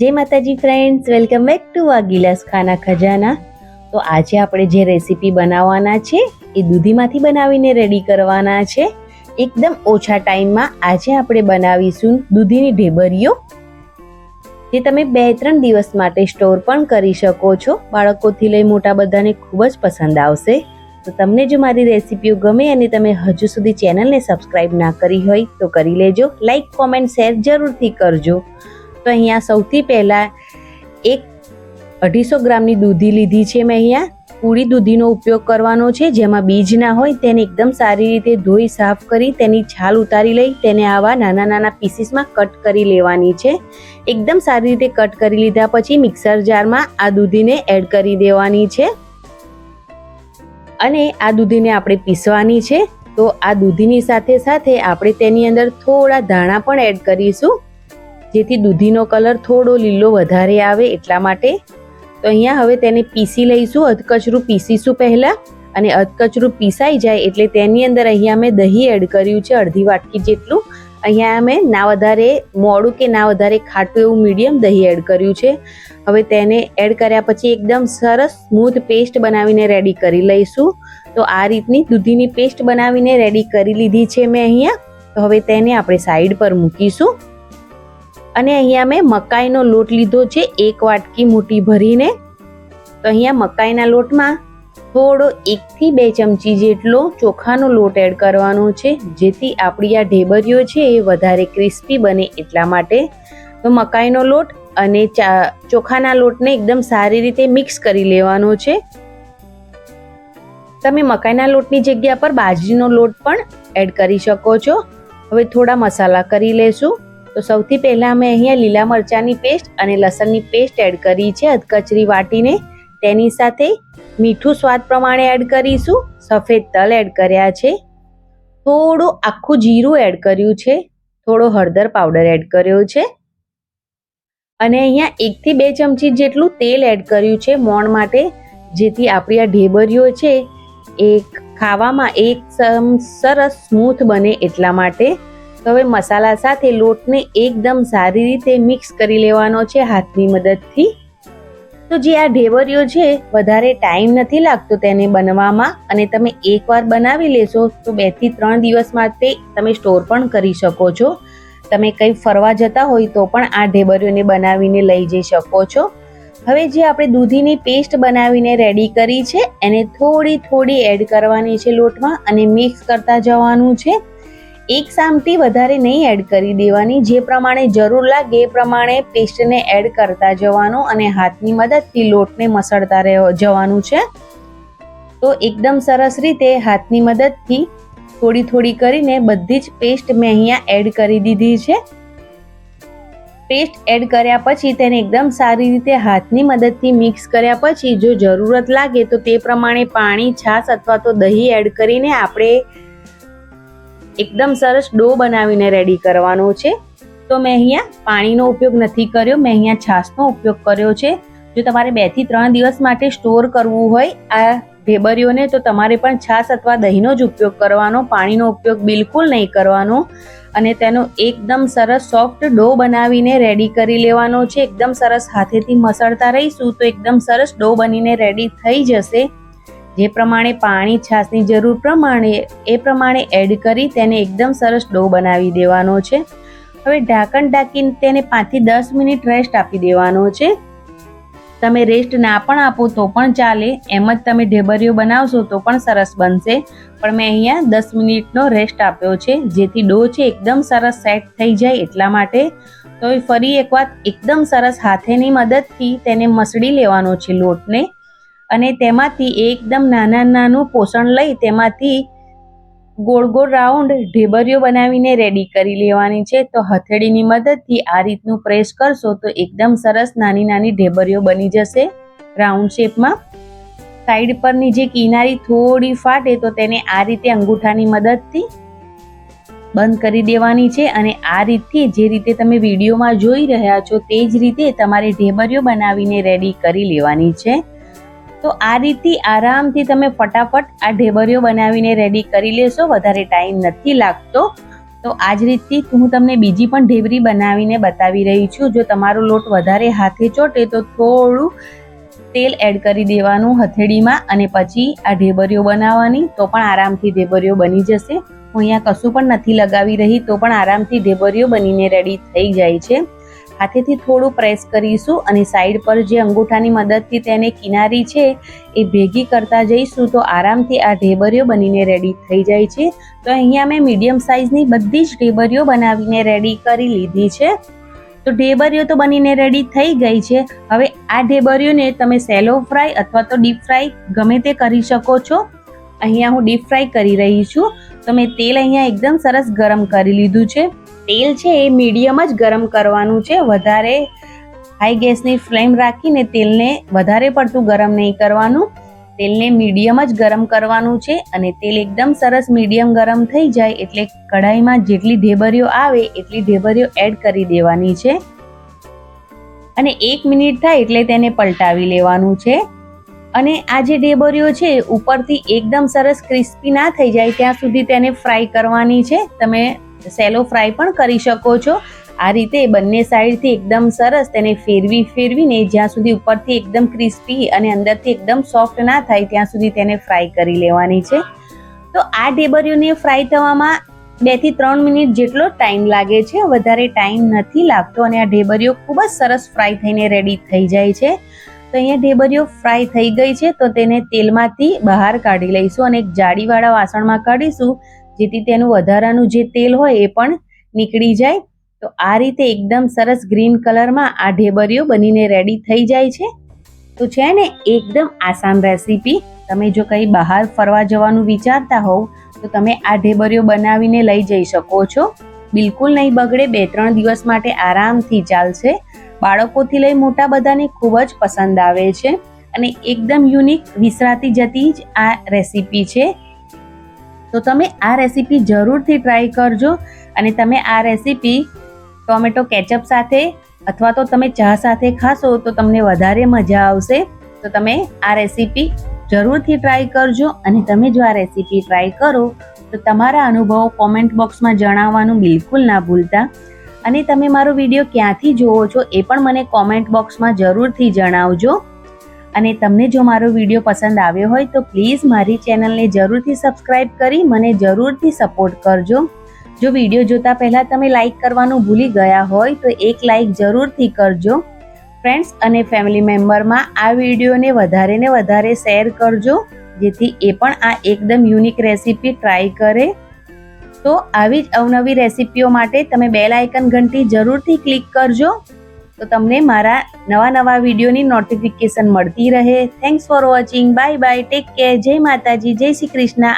જય Mataji friends welcome back to વાગીલાસ Khana Khazana. તો આજે આપણે જે રેસીપી બનાવવાના છે, એ દૂધીમાંથી બનાવીને રેડી કરવાના છે. એકદમ ઓછા ટાઈમમાં આજે આપણે બનાવીશું દૂધીની ઢેબરીઓ, જે તમે બે ત્રણ દિવસ માટે સ્ટોર પણ કરી શકો છો. બાળકોથી લઈ મોટા બધાને ખૂબ જ પસંદ આવશે. તો તમને જો મારી રેસીપીઓ ગમે અને તમે હજુ સુધી ચેનલને સબસ્ક્રાઈબ ના કરી હોય, તો કરી લેજો. લાઈક કોમેન્ટ શેર જરૂરથી કરજો. તો અહીંયા સૌથી પહેલાં એક અઢીસો ગ્રામની દૂધી લીધી છે મેં અહીંયા. પૂરી દૂધીનો ઉપયોગ કરવાનો છે. જેમાં બીજ ના હોય તેને એકદમ સારી રીતે ધોઈ, સાફ કરી, તેની છાલ ઉતારી લઈ, તેને આવા નાના નાના પીસીસમાં કટ કરી લેવાની છે. એકદમ સારી રીતે કટ કરી લીધા પછી મિક્સર જારમાં આ દૂધીને એડ કરી દેવાની છે. અને આ દૂધીને આપણે પીસવાની છે. તો આ દૂધીની સાથે સાથે આપણે તેની અંદર થોડા ધાણા પણ એડ કરીશું. જેથી દૂધીનો કલર થોડો લીલો વધારે આવે એટલા માટે. તો અહીંયા હવે તેને પીસી લઈશું, અધકચરું પીસીશું પહેલાં અને અધકચરું પીસાઈ જાય એટલે તેની અંદર અહીંયા મેં દહીં એડ કર્યું છે, અડધી વાટકી જેટલું. અહીંયા મેં ના વધારે મોડું કે ના વધારે ખાટું એવું મીડિયમ દહીં એડ કર્યું છે. હવે તેને એડ કર્યા પછી એકદમ સરસ સ્મૂથ પેસ્ટ બનાવીને રેડી કરી લઈશું. તો આ રીતની દૂધીની પેસ્ટ બનાવીને રેડી કરી લીધી છે મેં અહીંયા. તો હવે તેને આપણે સાઈડ પર મૂકીશું. અને અહીંયા મેં મકાઈનો લોટ લીધો છે, એક વાટકી મોટી ભરીને. તો અહીંયા મકાઈના લોટમાં થોડો એકથી બે ચમચી જેટલો ચોખાનો લોટ એડ કરવાનો છે, જેથી આપણી આ ઢેબરીઓ છે એ વધારે ક્રિસ્પી બને એટલા માટે. તો મકાઈનો લોટ અને ચોખાના લોટને એકદમ સારી રીતે મિક્સ કરી લેવાનો છે. તમે મકાઈના લોટની જગ્યા પર બાજરીનો લોટ પણ એડ કરી શકો છો. હવે થોડા મસાલા કરી લેશું. તો સૌથી પહેલાં મેં અહીંયા લીલા મરચાંની પેસ્ટ અને લસણની પેસ્ટ એડ કરી છે અધકચરી વાટીને. તેની સાથે મીઠું સ્વાદ પ્રમાણે એડ કરીશું. સફેદ તલ એડ કર્યા છે. થોડું આખું જીરું એડ કર્યું છે. થોડો હળદર પાવડર એડ કર્યો છે. અને અહીંયા એકથી બે ચમચી જેટલું તેલ એડ કર્યું છે મોણ માટે. જેથી આપણી આ ઢેબરીઓ છે એ ખાવામાં એક સરસ સ્મૂથ બને એટલા માટે. તો હવે મસાલા સાથે લોટને એકદમ સારી રીતે મિક્સ કરી લેવાનો છે હાથની મદદથી. તો જે આ ઢેવરીઓ છે, વધારે ટાઈમ નથી લાગતો તેને બનવામાં અને તમે એકવાર બનાવી લેશો તો બેથી ત્રણ દિવસ માટે તમે સ્ટોર પણ કરી શકો છો. તમે કંઈ ફરવા જતા હોય તો પણ આ ઢેબરીઓને બનાવીને લઈ જઈ શકો છો. હવે જે આપણે દૂધીની પેસ્ટ બનાવીને રેડી કરી છે, એને થોડી થોડી એડ કરવાની છે લોટમાં અને મિક્સ કરતા જવાનું છે. એક સામટી વધારે નહીં એડ કરી દેવાની. જે પ્રમાણે જરૂર લાગે એ પ્રમાણે પેસ્ટને એડ કરતા જવાનું અને હાથની મદદથી લોટને મસળતા જવાનું છે. તો એકદમ સરસ રીતે હાથની મદદથી થોડી થોડી કરીને બધી જ પેસ્ટ મેં અહીંયા એડ કરી દીધી છે. પેસ્ટ એડ કર્યા પછી તેને એકદમ સારી રીતે હાથની મદદથી મિક્સ કર્યા પછી જો જરૂરત લાગે તો તે પ્રમાણે પાણી, છાશ અથવા તો દહીં એડ કરીને આપણે એકદમ સરસ ડો બનાવીને રેડી કરવાનો છે. તો મેં અહીંયા પાણીનો ઉપયોગ નથી કર્યો, મેં અહીંયા છાશનો ઉપયોગ કર્યો છે. જો તમારે બેથી ત્રણ દિવસ માટે સ્ટોર કરવું હોય આ ઢેબરીઓને તો તમારે પણ છાશ અથવા દહીંનો જ ઉપયોગ કરવાનો, પાણીનો ઉપયોગ બિલકુલ નહીં કરવાનો. અને તેનો એકદમ સરસ સોફ્ટ ડો બનાવીને રેડી કરી લેવાનો છે. એકદમ સરસ હાથેથી મસળતા રહીશું તો એકદમ સરસ ડો બનીને રેડી થઈ જશે. જે પ્રમાણે પાણી છાશની જરૂર પ્રમાણે, એ પ્રમાણે એડ કરી તેને એકદમ સરસ ડો બનાવી દેવાનો છે. હવે ઢાંકણ ઢાંકીને તેને પાંચથી દસ મિનિટ રેસ્ટ આપી દેવાનો છે. તમે રેસ્ટ ના પણ આપો તો પણ ચાલે, એમ જ તમે ઢેબરીઓ બનાવશો તો પણ સરસ બનશે. પણ મેં અહીંયા દસ મિનિટનો રેસ્ટ આપ્યો છે, જેથી ડો છે એકદમ સરસ સેટ થઈ જાય એટલા માટે. તો ફરી એકવાર એકદમ સરસ હાથેની મદદથી તેને મસળી લેવાનો છે લોટને. અને તેમાંથી એકદમ નાના નાનું પોષણ લઈ તેમાંથી ગોળ ગોળ રાઉન્ડ ઢેબરીઓ બનાવીને રેડી કરી લેવાની છે. તો હથેળીની મદદથી આ રીતનું પ્રેસ કરશો તો એકદમ સરસ નાની નાની ઢેબરીઓ બની જશે રાઉન્ડ શેપમાં સાઈડ પરની જે કિનારી થોડી ફાટે તો તેને આ રીતે અંગૂઠાની મદદથી બંધ કરી દેવાની છે અને આ રીતથી જે રીતે તમે વિડીયોમાં જોઈ રહ્યા છો તે જ રીતે તમારે ઢેબરીઓ બનાવીને રેડી કરી લેવાની છે. તો આ રીતે આરામથી તમે ફટાફટ આ ઢેબરીઓ બનાવીને રેડી કરી લેશો. વધારે ટાઈમ નથી લાગતો. તો આ જ રીતથી હું તમને બીજી પણ ઢેબરી બનાવીને બતાવી રહી છું. જો તમારો લોટ વધારે હાથે ચોટે તો થોડું તેલ એડ કરી દેવાનું હથેળીમાં અને પછી આ ઢેબરીઓ બનાવવાની તો પણ આરામથી ઢેબરીઓ બની જશે. હું અહીંયા કશું પણ નથી લગાવી રહી તો પણ આરામથી ઢેબરીઓ બનીને રેડી થઈ જાય છે. હાથેથી થોડું પ્રેસ કરીશું અને સાઈડ પર જે અંગૂઠાની મદદથી તેને કિનારી છે, એ ભેગી કરતા જઈશું તો આરામથી આ ઢેબરીઓ બનીને રેડી થઈ જાય છે. તો અહીંયા મેં મીડિયમ સાઇઝની બધી જ ઢેબરીઓ બનાવીને રેડી કરી લીધી છે. તો ઢેબરીઓ તો બનીને રેડી થઈ ગઈ છે. હવે આ ઢેબરીઓને તમે સેલો ફ્રાય અથવા તો ડીપ ફ્રાય ગમે તે કરી શકો છો. અહીંયા હું ડીપ ફ્રાય કરી રહી છું. તો મેં તેલ અહીંયા એકદમ સરસ ગરમ કરી લીધું છે. તેલ છે એ મીડિયમ જ ગરમ કરવાનું છે. વધારે હાઈ ગેસની ફ્લેમ રાખીને તેલને વધારે પડતું ગરમ નહીં કરવાનું. તેલને મીડિયમ જ ગરમ કરવાનું છે અને તેલ એકદમ સરસ મીડિયમ ગરમ થઈ જાય એટલે કઢાઈમાં જેટલી ઢેબરીઓ આવે એટલી ઢેબરીઓ એડ કરી દેવાની છે. અને એક મિનિટ થાય એટલે તેને પલટાવી લેવાનું છે. અને આ જે ઢેબરીઓ છે ઉપરથી એકદમ સરસ ક્રિસ્પી ના થઈ જાય ત્યાં સુધી તેને ફ્રાય કરવાની છે. તમે સેલો ફ્રાય પણ કરી શકો છો. આ રીતે બંને સાઈડથી એકદમ સરસ તેને ફેરવી ફેરવીને જ્યાં સુધી ઉપરથી એકદમ ક્રિસ્પી અને અંદરથી એકદમ સોફ્ટ ના થાય ત્યાં સુધી તેને ફ્રાય કરી લેવાની છે. તો આ ઢેબરીઓને ફ્રાય થવામાં બેથી ત્રણ મિનિટ જેટલો ટાઈમ લાગે છે. વધારે ટાઈમ નથી લાગતો અને આ ઢેબરીઓ ખૂબ જ સરસ ફ્રાય થઈને રેડી થઈ જાય છે. તો અહીંયા ઢેબરીઓ ફ્રાય થઈ ગઈ છે તો તેને તેલમાંથી બહાર કાઢી લઈશું અને એક જાડીવાળા વાસણમાં કાઢીશું. જેથી તેનું વધારાનું જે તેલ હોય એ પણ નીકળી જાય. તો આ રીતે એકદમ સરસ ગ્રીન કલરમાં આ ઢેબરીઓ બનીને રેડી થઈ જાય છે. તો છે ને, એકદમ આસાન રેસીપી તમે જો કંઈ બહાર ફરવા જવાનું વિચારતા હોવ, તો તમે આ ઢેબરીઓ બનાવીને લઈ જઈ શકો છો. બિલકુલ નહીં બગડે બે ત્રણ દિવસ માટે આરામથી ચાલશે. બાળકોથી લઈ મોટા બધાને ખૂબ જ પસંદ આવે છે. અને એકદમ યુનિક વિસરાતી જતી જ આ રેસીપી છે. તો તમે આ રેસીપી જરૂરથી ટ્રાય કરજો અને તમે આ રેસીપી ટોમેટો કેચઅપ સાથે અથવા તો તમે ચા સાથે ખાશો તો તમને વધારે મજા આવશે. તો તમે આ રેસીપી જરૂરથી ટ્રાય કરજો અને તમે જો આ રેસીપી ટ્રાય કરો તો તમારા અનુભવો કોમેન્ટ બોક્સમાં જણાવવાનું બિલકુલ ના ભૂલતા. અને તમે મારો વીડિયો ક્યાંથી જુઓ છો એ પણ મને કોમેન્ટ બોક્સમાં જરૂરથી જણાવજો. અને તમને જો મારો વીડિયો પસંદ આવ્યો હોય તો પ્લીઝ મારી ચેનલને જરૂરથી સબસ્ક્રાઇબ કરી મને જરૂરથી સપોર્ટ કરજો. જો વીડિયો જોતા પહેલાં તમે લાઇક કરવાનું ભૂલી ગયા હોય તો એક લાઇક જરૂરથી કરજો. ફ્રેન્ડ્સ અને ફેમિલી મેમ્બરમાં આ વિડીયોને વધારે ને વધારે શેર કરજો, જેથી એ પણ આ એકદમ યુનિક રેસીપી ટ્રાય કરે. તો આવી જ અવનવી રેસીપીઓ માટે તમે બેલ આઇકન ઘંટી જરૂરથી ક્લિક કરજો. તો તમને મારા નવા નવા વિડીયોની નોટિફિકેશન મળતી રહે. Thanks for watching bye bye take care જય માતાજી. જય શ્રી કૃષ્ણ.